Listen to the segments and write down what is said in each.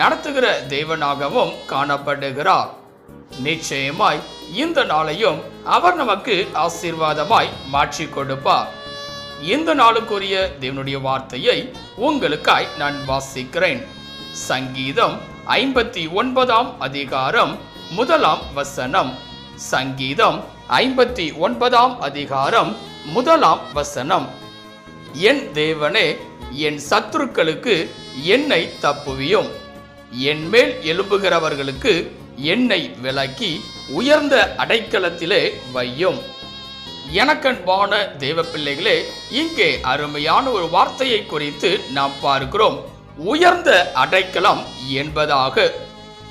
நடத்துகிற தேவனாகவும் காணப்படுகிறார். நிச்சயமாய் இந்த நாளையும் அவர் நமக்கு ஆசீர்வாதமாய் மாற்றி கொடுப்பார். இந்த நாளுக்குரிய தேவனுடைய வார்த்தையை உங்களுக்காய் நான் வாசிக்கிறேன். சங்கீதம் ஐம்பத்தி ஒன்பதாம் அதிகாரம் முதலாம் வசனம். சங்கீதம் ஐம்பத்தி ஒன்பதாம் அதிகாரம் முதலாம் வசனம். என் தேவனே என் சத்துருக்களுக்கு என்னை தப்புவியும். என்மேல் எழும்புகிறவர்களுக்கு என்னை விலக்கி உயர்ந்த அடைக்கலத்திலே வையும். எனக்கன்பான தெய்வப்பிள்ளைகளே இங்கே அருமையான ஒரு வார்த்தையை குறித்து நாம் பார்க்கிறோம். உயர்ந்த அடைக்கலம் என்பதாக.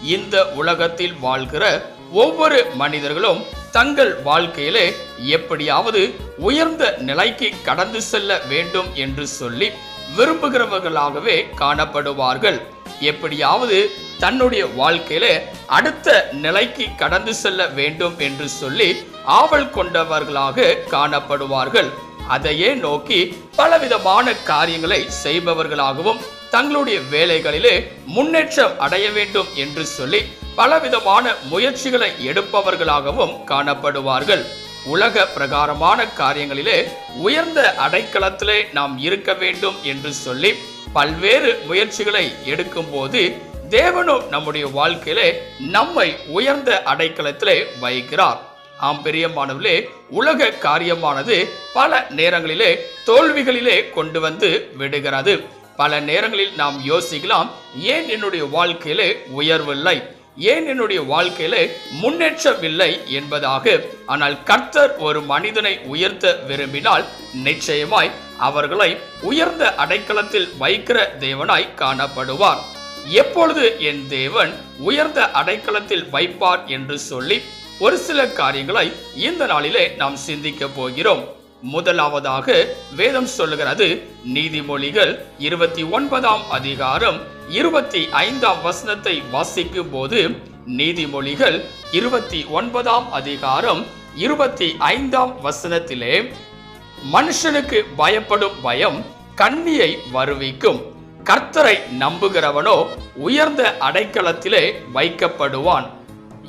இந்த உலகத்தில் வாழ்கிற ஒவ்வொரு மனிதர்களும் தங்கள் வாழ்க்கையிலே எப்படியாவது உயர்ந்த நிலைக்கு கடந்து செல்ல வேண்டும் என்று சொல்லி விரும்புகிறவர்களாகவே காணப்படுவார்கள். எப்படியாவது தன்னுடைய வாழ்க்கையில அடுத்த நிலைக்கு கடந்து செல்ல வேண்டும் என்று சொல்லி ஆவல் கொண்டவர்களாக காணப்படுவார்கள். அதையே நோக்கி பலவிதமான காரியங்களை செய்பவர்களாகவும் தங்களுடைய வேலைகளிலே முன்னேற்றம் அடைய வேண்டும் என்று சொல்லி பலவிதமான முயற்சிகளை எடுப்பவர்களாகவும் காணப்படுவார்கள். உலக பிரகாரமான காரியங்களிலே உயர்ந்த அடைக்கலத்திலே நாம் இருக்க வேண்டும் என்று சொல்லி பல்வேறு முயற்சிகளை எடுக்கும்போது தேவனும் நம்முடைய வாழ்க்கையிலே நம்மை உயர்ந்த அடைக்கலத்திலே வைக்கிறார். ஆம் பெரியமானவர்களே உலக காரியமானது பல நேரங்களிலே தோல்விகளிலே கொண்டு வந்து விடுகிறது. பல நேரங்களில் நாம் யோசிக்கலாம் ஏன் என்னுடைய வாழ்க்கையிலே உயர்வில்லை? ஏன் என்னுடைய வாழ்க்கையிலே முன்னேற்றவில்லை என்பதாக? ஆனால் கர்த்தர் ஒரு மனிதனை உயர்த்த விரும்பினால் நிச்சயமாய் அவர்களை உயர்ந்த அடைக்கலத்தில் வைக்கிற தேவனாய் காணப்படுவார். எப்பொழுது என் தேவன் உயர்ந்த அடைக்கலத்தில் வைப்பார் என்று சொல்லி ஒரு சில காரியங்களை இந்த நாளிலே நாம் சிந்திக்க போகிறோம். முதலாவதாக வேதம் சொல்லுகிறது. நீதிமொழிகள் இருபத்தி ஒன்பதாம் அதிகாரம் இருபத்தி ஐந்தாம் வசனத்தை வாசிக்கும் போது நீதிமொழிகள் இருபத்தி ஒன்பதாம் அதிகாரம் இருபத்தி ஐந்தாம் வசனத்திலே மனுஷனுக்கு பயப்படும் பயம் கண்ணியை வருவிக்கும். கர்த்தரை நம்புகிறவனோ உயர்ந்த அடைக்கலத்திலே வைக்கப்படுவான்.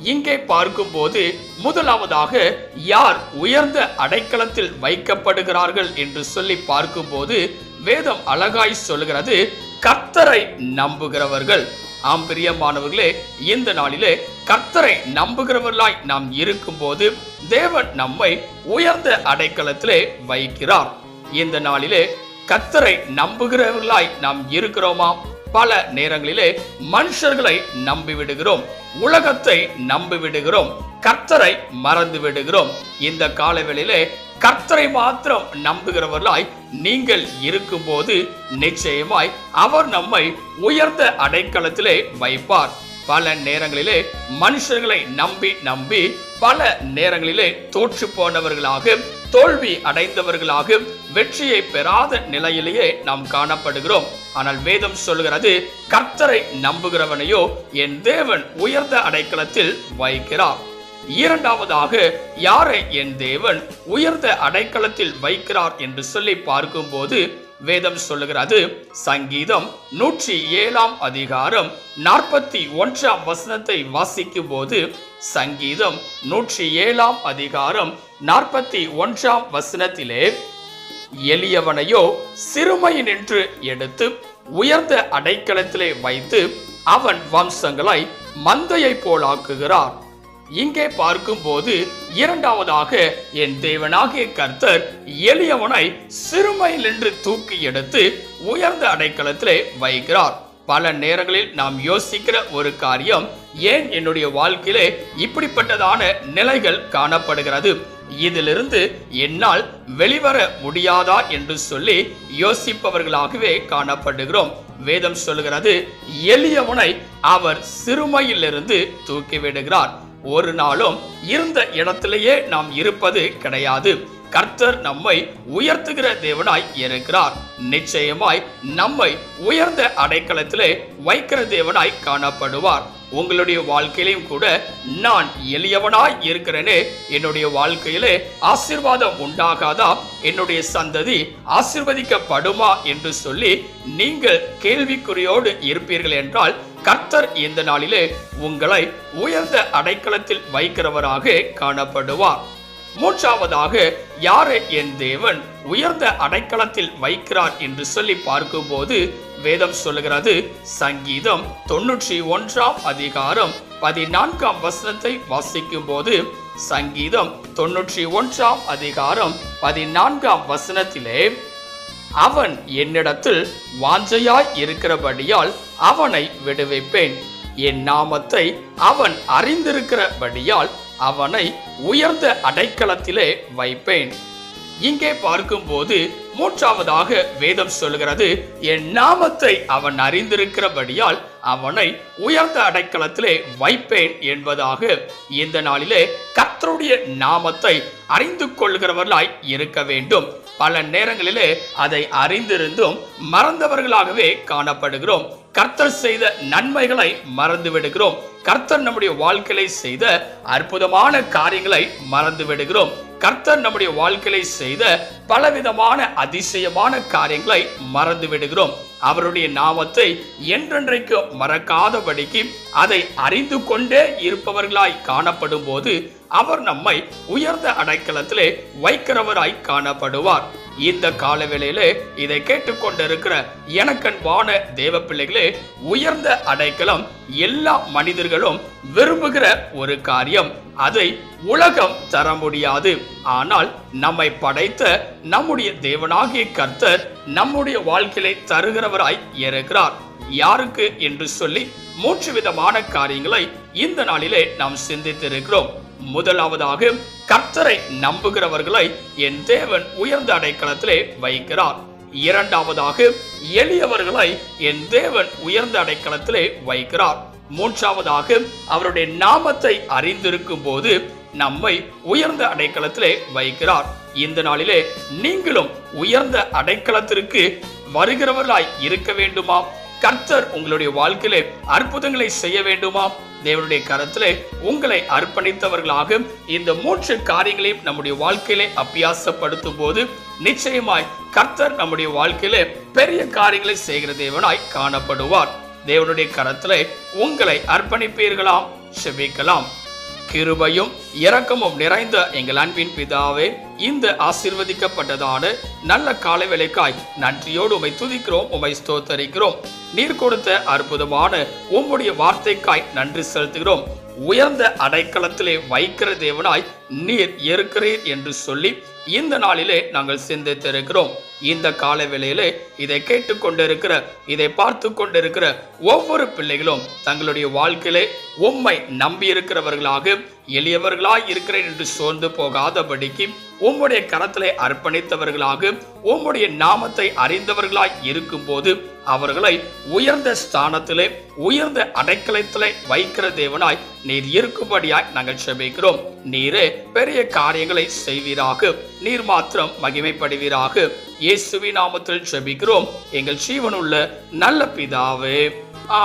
இங்கே பார்க்கும்போது முதலாவதாக யார் உயர்ந்த அடைக்கலத்தில் வைக்கப்படுகிறார்கள் என்று சொல்லி பார்க்கும்போது வேதம் அழகாய் சொல்கிறது கர்த்தரை நம்புகிறவர்கள். ஆம் பிரியமானவர்களே இந்த நாளிலே கர்த்தரை நம்புகிறவர்களாய் நாம் இருக்கும்போது தேவன் நம்மை உயர்ந்த அடைக்கலத்திலே வைக்கிறார். இந்த நாளிலே கர்த்தரை நம்புகிறவர்களாய் நாம் இருக்கிறோமா? பல நேரங்களிலே மனுஷர்களை நம்பி விடுகிறோம் உலகத்தை நம்பி விடுகிறோம் கர்த்தரை மறந்து விடுகிறோம். இந்த காலவெளியிலே கர்த்தரை மாத்திரம் நம்புகிறவர்களாய் நீங்கள் இருக்கும்போது நிச்சயமாய் அவர் நம்மை உயர்ந்த அடைக்கலத்திலே வைப்பார். பல நேரங்களிலே மனுஷர்களை நம்பி நம்பி பல நேரங்களிலே தோற்று போனவர்களாக தோல்வி அடைந்தவர்களாக வெற்றியை பெறாத நிலையிலேயே நாம் காணப்படுகிறோம். ஆனால் வேதம் சொல்கிறது கர்த்தரை நம்புகிறவனையோ என் தேவன் உயர்ந்த அடைக்கலத்தில் வைக்கிறார். இரண்டாவதாக யாரை என் தேவன் உயர்ந்த அடைக்கலத்தில் வைக்கிறார்? என்று சொல்லி பார்க்கும்போது வேதம் சொல்லுகிறது சங்கீதம் நூற்றி ஏழாம் அதிகாரம் நாற்பத்தி ஒன்றாம் வசனத்தை வாசிக்கும் போது சங்கீதம் நூற்றி ஏழாம் அதிகாரம் நாற்பத்தி ஒன்றாம் வசனத்திலே எளியவனையோ சிறுமையினின்று எடுத்து உயர்ந்த அடைக்கலத்திலே வைத்து அவன் வம்சங்களை மந்தையை போலாக்குகிறார் இங்கே பார்க்கும்போது இரண்டாவதாக என் தேவனாகிய கர்த்தர் எளியவனை சிறுமையில் நின்று தூக்கி எடுத்து உயர்ந்த அடைக்கலத்திலே வைக்கிறார். பல நேரங்களில் நாம் யோசிக்கிற ஒரு காரியம் ஏன் என்னுடைய வாழ்க்கையிலே இப்படிப்பட்டதான நிலைகள் காணப்படுகிறது? இதிலிருந்து என்னால் வெளிவர முடியாதா என்று சொல்லி யோசிப்பவர்களாகவே காணப்படுகிறோம். வேதம் சொல்லுகிறது எளியவனை அவர் சிறுமையிலிருந்து தூக்கிவிடுகிறார். ஒரு நாளும் இருந்த இடத்திலேயே நாம் இருப்பது கிடையாது. கர்த்தர் நம்மை உயர்த்துகிற தேவனாய் இருக்கிறார். நிச்சயமாய் நம்மை உயர்ந்த அடைக்கலத்திலே வைக்கிற தேவனாய் காணப்படுவார். உங்களுடைய வாழ்க்கையிலையும் கூட நான் எளியவனாய் இருக்கிறேனே. என்னுடைய வாழ்க்கையிலே ஆசீர்வாதம் உண்டாகாதா? என்னுடைய சந்ததி ஆசீர்வதிக்கப்படுமா என்று சொல்லி நீங்கள் கேள்விக்குறியோடு இருப்பீர்கள் என்றால் கர்த்தர் இந்த நாளிலே உங்களை உயர்ந்த அடைக்கலத்தில் வைக்கிறவராக காணப்படுவார். மூன்றாவதாக யாரை என் தேவன் உயர்ந்த அடைக்கலத்தில் வைக்கிறார் என்று சொல்லி பார்க்கும்போது வேதம் சொல்லுகிறது சங்கீதம் தொன்னூற்றி ஒன்றாம் அதிகாரம் பதினான்காம் வசனத்தை வாசிக்கும் போது சங்கீதம் தொன்னூற்றி ஒன்றாம் அதிகாரம் பதினான்காம் வசனத்திலே அவன் என்னிடத்தில் வாஞ்சையாய் இருக்கிறபடியால் அவனை விடுவிப்பேன். என் நாமத்தை அவன் அறிந்திருக்கிறபடியால் அவனை உயர்ந்த அடைக்கலத்திலே வைப்பேன். இங்கே பார்க்கும்போது மூன்றாவதாக வேதம் சொல்கிறது என் நாமத்தை அவன் அறிந்திருக்கிறபடியால் அவனை உயர்ந்த அடைக்கலத்திலே வைப்பேன் என்பதாக. இந்த நாளிலே கர்த்தருடைய நாமத்தை அறிந்து கொள்கிறவர்களாய் இருக்க வேண்டும். பல நேரங்களிலே அதை அறிந்திருந்தும் மறந்தவர்களாகவே காணப்படுகிறோம். கர்த்தர் செய்த நன்மைகளை மறந்து விடுகிறோம் கர்த்தர் நம்முடைய வாழ்க்கையில செய்த அற்புதமான காரியங்களை மறந்து விடுகிறோம் கர்த்தர் நம்முடைய வாழ்க்கையில செய்த பலவிதமான அதிசயமான காரியங்களை மறந்து விடுகிறோம் அவருடைய நாமத்தை என்றென்றைக்கு மறக்காதபடிக்கு அதை அறிந்து கொண்டே இருப்பவர்களாய் காணப்படும் போது அவர் நம்மை உயர்ந்த அடைக்கலத்திலே வைக்கிறவராய் காணப்படுவார். இந்த கால வேளையிலே இதை கேட்டுக்கொண்டிருக்கிற எனக்கன்பான தேவ பிள்ளைகளே உயர்ந்த அடைக்கலம் எல்லா மனிதர்களும் விரும்புகிற ஒரு காரியம். அதை உலகம் தர முடியாது. ஆனால் நம்மை படைத்த நம்முடைய தேவனாகிய கர்த்தர் நம்முடைய வாழ்க்கையை தருகிறவராய் இருக்கிறார். யாருக்கு என்று சொல்லி மூன்று விதமான காரியங்களை இந்த நாளிலே நாம் சிந்தித்திருக்கிறோம். முதலாவதாக கர்த்தரை நம்புகிறவர்களை என் தேவன் உயர்ந்த அடைக்கலத்திலே வைக்கிறார். இரண்டாவதாக எளியவர்களை என் தேவன் உயர்ந்த அடைக்கலத்திலே வைக்கிறார். மூன்றாவதாக அவருடைய நாமத்தை அறிந்திருக்கும் போது நம்மை உயர்ந்த அடைக்கலத்திலே வைக்கிறார். இந்த நாளிலே நீங்களும் உயர்ந்த அடைக்கலத்திற்கு வருகிறவர்களாய் இருக்க வேண்டுமா? கர்த்தர் உங்களுடைய வாழ்க்கையிலே அற்புதங்களை செய்ய வேண்டுமா? தேவனுடைய கரத்திலே உங்களை அர்ப்பணித்தவர்களாக இந்த மூன்று காரியங்களையும் நம்முடைய வாழ்க்கையிலே அபியாசப்படுத்தும் போது நிச்சயமாய் கர்த்தர் நம்முடைய வாழ்க்கையிலே பெரிய காரியங்களை செய்கிற தேவனாய் காணப்படுவார். தேவனுடைய கரத்திலே உங்களை அர்ப்பணிப்பீர்களாம் செபிக்கலாம். கிருபையும் இரக்கமும் நிறைந்த எங்கள் அன்பின் பிதாவே இந்த ஆசிர்வதிக்கப்பட்டதான நல்ல காலை வேலைக்காய் நன்றியோடு உமை துதிக்கிறோம் உமை ஸ்தோத்தரிக்கிறோம். நீர் கொடுத்த அற்புதமான உம்முடைய வார்த்தைக்காய் நன்றி செலுத்துகிறோம். உயர்ந்த அடைக்கலத்திலே வைக்கிற தேவனாய் நீர் இருக்கிறீர் என்று சொல்லி இந்த நாளிலே நாங்கள் சிந்தித்திருக்கிறோம். இந்த கால வேளையிலே இதை கேட்டுக்கொண்டிருக்கிற இதை பார்த்து கொண்டிருக்கிற ஒவ்வொரு பிள்ளைகளும் தங்களுடைய வாழ்க்கையிலே உம்மை நம்பி இருக்கிறவர்களாக எளியவர்களாய் இருக்கிறேன் என்று சோர்ந்து போகாதபடிக்கு உம்முடைய கரத்திலே அர்ப்பணித்தவர்களாக உம்முடைய நாமத்தை அறிந்தவர்களாய் இருக்கும்போது அவர்களை உயர்ந்த ஸ்தானத்திலே உயர்ந்த அடைக்கலத்திலே வைக்கிற தேவனாய் நீர் இருக்கும்படியாய் நாங்கள் செபிக்கிறோம். நீரே பெரிய காரியங்களை செய்வீராக நீர் மாத்திரம் மகிமைப்படுவீராக. இயேசுவி நாமத்தில் செபிக்கிறோம். எங்கள் ஜீவனுள்ள நல்ல பிதாவே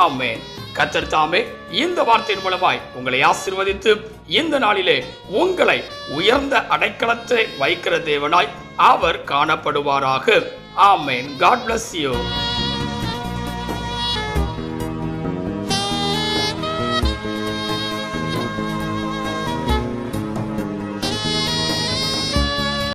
ஆமேன். கத்தர் தாமே இந்த வார்த்தையின் மூலமாய் உங்களை ஆசிர்வதித்து இந்த நாளிலே உங்களை உயர்ந்த அடைக்கலத்தை வைக்கிற தேவனாய் அவர் காணப்படுவாராக. ஆமேன். God bless you